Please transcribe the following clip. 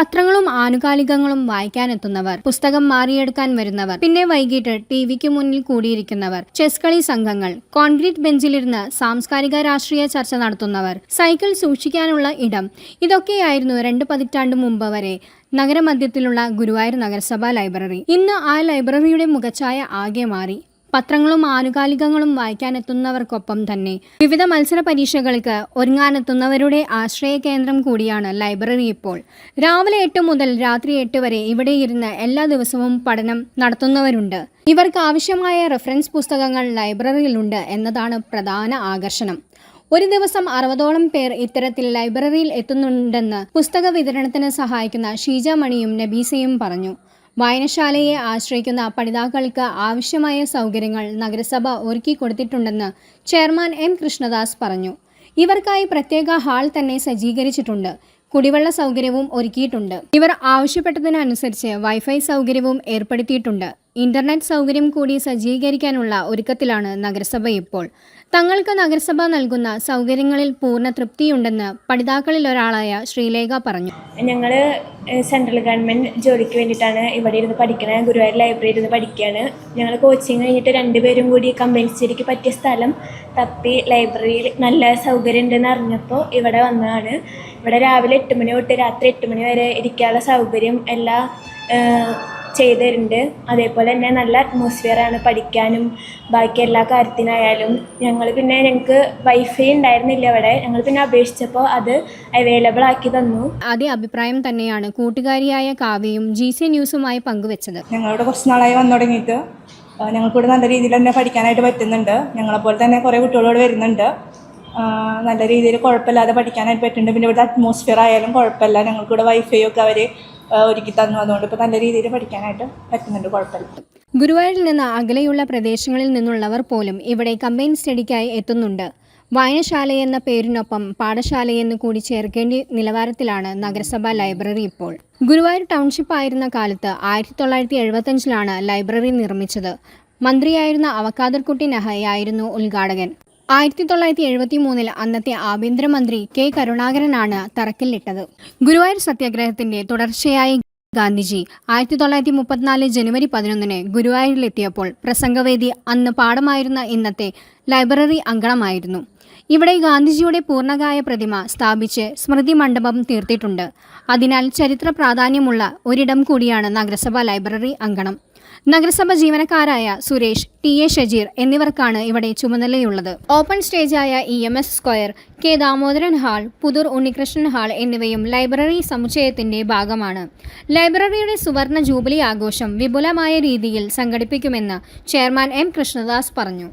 പത്രങ്ങളും ആനുകാലികങ്ങളും വായിക്കാനെത്തുന്നവർ പുസ്തകം മാറിയെടുക്കാൻ വരുന്നവർ പിന്നെ വൈകിട്ട് ടി വിക്ക് മുന്നിൽ കൂടിയിരിക്കുന്നവർ ചെസ് കളി സംഘങ്ങൾ കോൺക്രീറ്റ് ബെഞ്ചിലിരുന്ന് സാംസ്കാരിക രാഷ്ട്രീയ ചർച്ച നടത്തുന്നവർ സൈക്കിൾ സൂക്ഷിക്കാനുള്ള ഇടം ഇതൊക്കെയായിരുന്നു രണ്ട് പതിറ്റാണ്ട് മുമ്പ് വരെ നഗരമധ്യത്തിലുള്ള ഗുരുവായൂർ നഗരസഭാ ലൈബ്രറി. ഇന്ന് ആ ലൈബ്രറിയുടെ മുഖച്ഛായ ആകെ മാറി. പത്രങ്ങളും ആനുകാലികങ്ങളും വായിക്കാനെത്തുന്നവർക്കൊപ്പം തന്നെ. വിവിധ മത്സര പരീക്ഷകൾക്ക് ഒരുങ്ങാനെത്തുന്നവരുടെ ആശ്രയ കേന്ദ്രം കൂടിയാണ് ലൈബ്രറി ഇപ്പോൾ. രാവിലെ എട്ട് മുതൽ രാത്രി എട്ട് വരെ ഇവിടെ ഇരുന്ന് എല്ലാ ദിവസവും പഠനം നടത്തുന്നവരുണ്ട്. ഇവർക്ക് ആവശ്യമായ റെഫറൻസ് പുസ്തകങ്ങൾ ലൈബ്രറിയിലുണ്ട് എന്നതാണ് പ്രധാന ആകർഷണം. ഒരു ദിവസം അറുപതോളം പേർ ഇത്തരത്തിൽ ലൈബ്രറിയിൽ എത്തുന്നുണ്ടെന്ന് പുസ്തക വിതരണത്തിന് സഹായിക്കുന്ന ഷീജ മണിയും നബീസയും പറഞ്ഞു. വായനശാലയെ ആശ്രയിക്കുന്ന പഠിതാക്കൾക്ക് ആവശ്യമായ സൗകര്യങ്ങൾ നഗരസഭ ഒരുക്കി കൊടുത്തിട്ടുണ്ടെന്ന് ചെയർമാൻ എം കൃഷ്ണദാസ് പറഞ്ഞു. ഇവർക്കായി പ്രത്യേക ഹാൾ തന്നെ സജ്ജീകരിച്ചിട്ടുണ്ട്. കുടിവെള്ള സൗകര്യവും ഒരുക്കിയിട്ടുണ്ട്. ഇവർ ആവശ്യപ്പെട്ടതിനനുസരിച്ച് വൈഫൈ സൗകര്യവും ഏർപ്പെടുത്തിയിട്ടുണ്ട്. ഇന്റർനെറ്റ് സൗകര്യം കൂടി സജ്ജീകരിക്കാനുള്ള ഒരുക്കത്തിലാണ് നഗരസഭ ഇപ്പോൾ. തങ്ങൾക്ക് നഗരസഭ നൽകുന്ന സൗകര്യങ്ങളിൽ പൂർണ തൃപ്തിയുണ്ടെന്ന് പഠിതാക്കളിൽ ഒരാളായ ശ്രീലേഖ പറഞ്ഞു. ഞങ്ങൾ സെൻട്രൽ ഗവൺമെന്റ് ജോലിക്ക് വേണ്ടിയിട്ടാണ് ഇവിടെ ഇരുന്ന് പഠിക്കുന്നത് ഗുരുവായൂർ ലൈബ്രറിയിൽ ഇരുന്ന് പഠിക്കുകയാണ്. ഞങ്ങൾ കോച്ചിങ് കഴിഞ്ഞിട്ട് രണ്ടുപേരും കൂടി കമ്പനിശ്ശേരിക്ക് പറ്റിയ സ്ഥലം തപ്പി ലൈബ്രറിയിൽ നല്ല സൗകര്യം ഉണ്ടെന്ന് അറിഞ്ഞപ്പോൾ ഇവിടെ വന്നതാണ്. ഇവിടെ രാവിലെ എട്ട് മണി തൊട്ട് രാത്രി എട്ട് മണി വരെ ഇരിക്കാനുള്ള സൗകര്യം എല്ലാം ചെയ്തു തരുന്നുണ്ട് അതേപോലെ തന്നെ നല്ല അറ്റ്മോസ്ഫിയറാണ് പഠിക്കാനും ബാക്കി എല്ലാ കാര്യത്തിനായാലും. ഞങ്ങൾ പിന്നെ ഞങ്ങൾക്ക് വൈഫൈ ഉണ്ടായിരുന്നില്ല അവിടെ ഞങ്ങൾ പിന്നെ അപേക്ഷിച്ചപ്പോൾ അത് അവൈലബിൾ ആക്കി തന്നു. അതേ അഭിപ്രായം തന്നെയാണ് കൂട്ടുകാരിയായ കാവ്യയും ജി സി ന്യൂസുമായി പങ്കുവച്ചത്. ഞങ്ങളിവിടെ കുറച്ച് നാളായി വന്നു തുടങ്ങിയിട്ട്. ഞങ്ങൾക്ക് ഞങ്ങൾക്കിവിടെ നല്ല രീതിയിൽ തന്നെ പഠിക്കാനായിട്ട് പറ്റുന്നുണ്ട്. ഞങ്ങളെപ്പോലെ തന്നെ കുറേ കുട്ടികളോട് വരുന്നുണ്ട്. നല്ല രീതിയിൽ കുഴപ്പമില്ലാതെ പഠിക്കാനായിട്ട് പറ്റുന്നുണ്ട്. പിന്നെ ഇവിടുത്തെ അറ്റ്മോസ്ഫിയർ ആയാലും കുഴപ്പമില്ല. ഞങ്ങൾക്കിവിടെ വൈഫൈ ഒക്കെ അവർ ഒരുക്കി തന്നു. അതുകൊണ്ട് ഇപ്പോൾ നല്ല രീതിയിൽ പഠിക്കാനായിട്ട് പറ്റുന്നുണ്ട് കുഴപ്പമില്ല. ഗുരുവായൂരിൽ നിന്ന് അകലെയുള്ള പ്രദേശങ്ങളിൽ നിന്നുള്ളവർ പോലും ഇവിടെ കമ്പൈൻ സ്റ്റഡിക്കായി എത്തുന്നുണ്ട്. വായനശാലയെന്ന പേരിനൊപ്പം പാഠശാലയെന്ന് കൂടി ചേർക്കേണ്ട നിലവാരത്തിലാണ് നഗരസഭാ ലൈബ്രറി ഇപ്പോൾ. ഗുരുവായൂർ ടൗൺഷിപ്പ് ആയിരുന്ന കാലത്ത് ആയിരത്തി തൊള്ളായിരത്തി എഴുപത്തഞ്ചിലാണ് ലൈബ്രറി നിർമ്മിച്ചത്. മന്ത്രിയായിരുന്ന അവക്കാദർകുട്ടി നെഹയായിരുന്നു ഉദ്ഘാടകൻ. ആയിരത്തി തൊള്ളായിരത്തി എഴുപത്തി മൂന്നിൽ അന്നത്തെ ആഭ്യന്തരമന്ത്രി കെ കരുണാകരനാണ് തറക്കല്ലിട്ടത്. ഗുരുവായൂർ സത്യാഗ്രഹത്തിന്റെ തുടർച്ചയായി ഗാന്ധിജി ആയിരത്തി തൊള്ളായിരത്തി മുപ്പത്തിനാല് ജനുവരി പതിനൊന്നിന് ഗുരുവായൂരിലെത്തിയപ്പോൾ പ്രസംഗവേദി അന്ന് പാഠമായിരുന്ന ഇന്നത്തെ ലൈബ്രറി അങ്കണമായിരുന്നു. ഇവിടെ ഗാന്ധിജിയുടെ പൂർണകായ പ്രതിമ സ്ഥാപിച്ച് സ്മൃതി മണ്ഡപം തീർത്തിട്ടുണ്ട്. അതിനാൽ ചരിത്ര പ്രാധാന്യമുള്ള ഒരിടം കൂടിയാണ് നഗരസഭാ ലൈബ്രറി അങ്കണം. നഗരസഭ ജീവനക്കാരായ സുരേഷ് ടി എ ഷജീർ എന്നിവർക്കാണ് ഇവിടെ ചുമതലയുള്ളത്. Open സ്റ്റേജായ E M S square K Damodaran hall Puthur Unnikrishnan hall എന്നിവയും ലൈബ്രറി സമുച്ചയത്തിന്റെ ഭാഗമാണ്. ലൈബ്രറിയുടെ സുവർണ ജൂബിലി ആഘോഷം വിപുലമായ രീതിയിൽ സംഘടിപ്പിക്കുമെന്ന് ചെയർമാൻ എം കൃഷ്ണദാസ് പറഞ്ഞു.